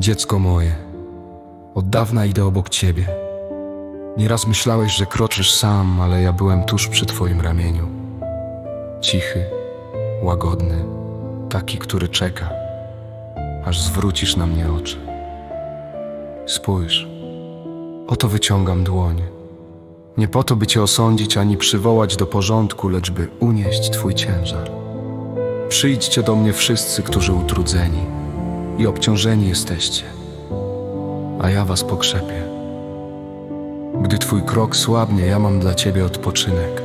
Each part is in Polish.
Dziecko moje, od dawna idę obok ciebie. Nieraz myślałeś, że kroczysz sam, ale ja byłem tuż przy twoim ramieniu. Cichy, łagodny, taki, który czeka, aż zwrócisz na mnie oczy. Spójrz, oto wyciągam dłoń. Nie po to, by cię osądzić ani przywołać do porządku, lecz by unieść twój ciężar. Przyjdźcie do mnie wszyscy, którzy utrudzeni i obciążeni jesteście, a ja was pokrzepię. Gdy twój krok słabnie, ja mam dla ciebie odpoczynek.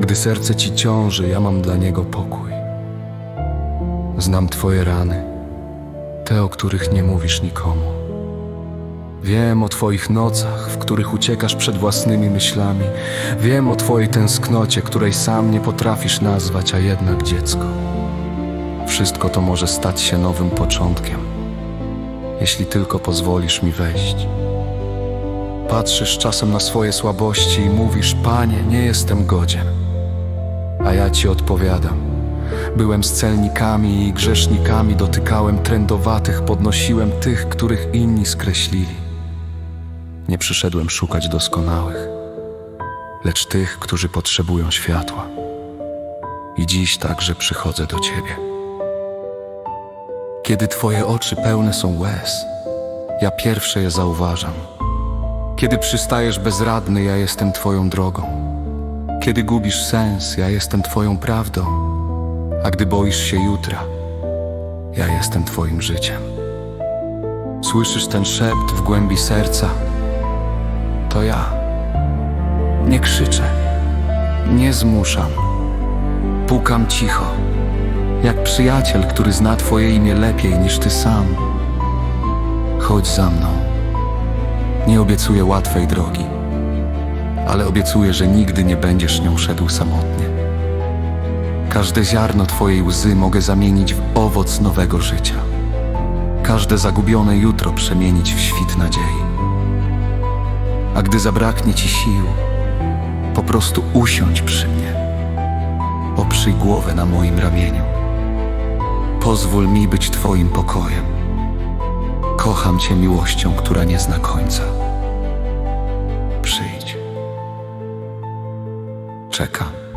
Gdy serce ci ciąży, ja mam dla niego pokój. Znam twoje rany, te, o których nie mówisz nikomu. Wiem o twoich nocach, w których uciekasz przed własnymi myślami. Wiem o twojej tęsknocie, której sam nie potrafisz nazwać, a jednak dziecko. Wszystko to może stać się nowym początkiem, jeśli tylko pozwolisz mi wejść. Patrzysz czasem na swoje słabości i mówisz: Panie, nie jestem godzien. A ja ci odpowiadam: Byłem z celnikami i grzesznikami, dotykałem trędowatych, podnosiłem tych, których inni skreślili. Nie przyszedłem szukać doskonałych, lecz tych, którzy potrzebują światła. I dziś także przychodzę do ciebie. Kiedy Twoje oczy pełne są łez, ja pierwsze je zauważam. Kiedy przystajesz bezradny, ja jestem Twoją drogą. Kiedy gubisz sens, ja jestem Twoją prawdą. A gdy boisz się jutra, ja jestem Twoim życiem. Słyszysz ten szept w głębi serca? To ja. Nie krzyczę, nie zmuszam. Pukam cicho jak przyjaciel, który zna Twoje imię lepiej niż Ty sam. Chodź za mną. Nie obiecuję łatwej drogi, ale obiecuję, że nigdy nie będziesz nią szedł samotnie. Każde ziarno Twojej łzy mogę zamienić w owoc nowego życia. Każde zagubione jutro przemienić w świt nadziei. A gdy zabraknie Ci sił, po prostu usiądź przy mnie. Oprzyj głowę na moim ramieniu. Pozwól mi być Twoim pokojem. Kocham Cię miłością, która nie zna końca. Przyjdź. Czekam.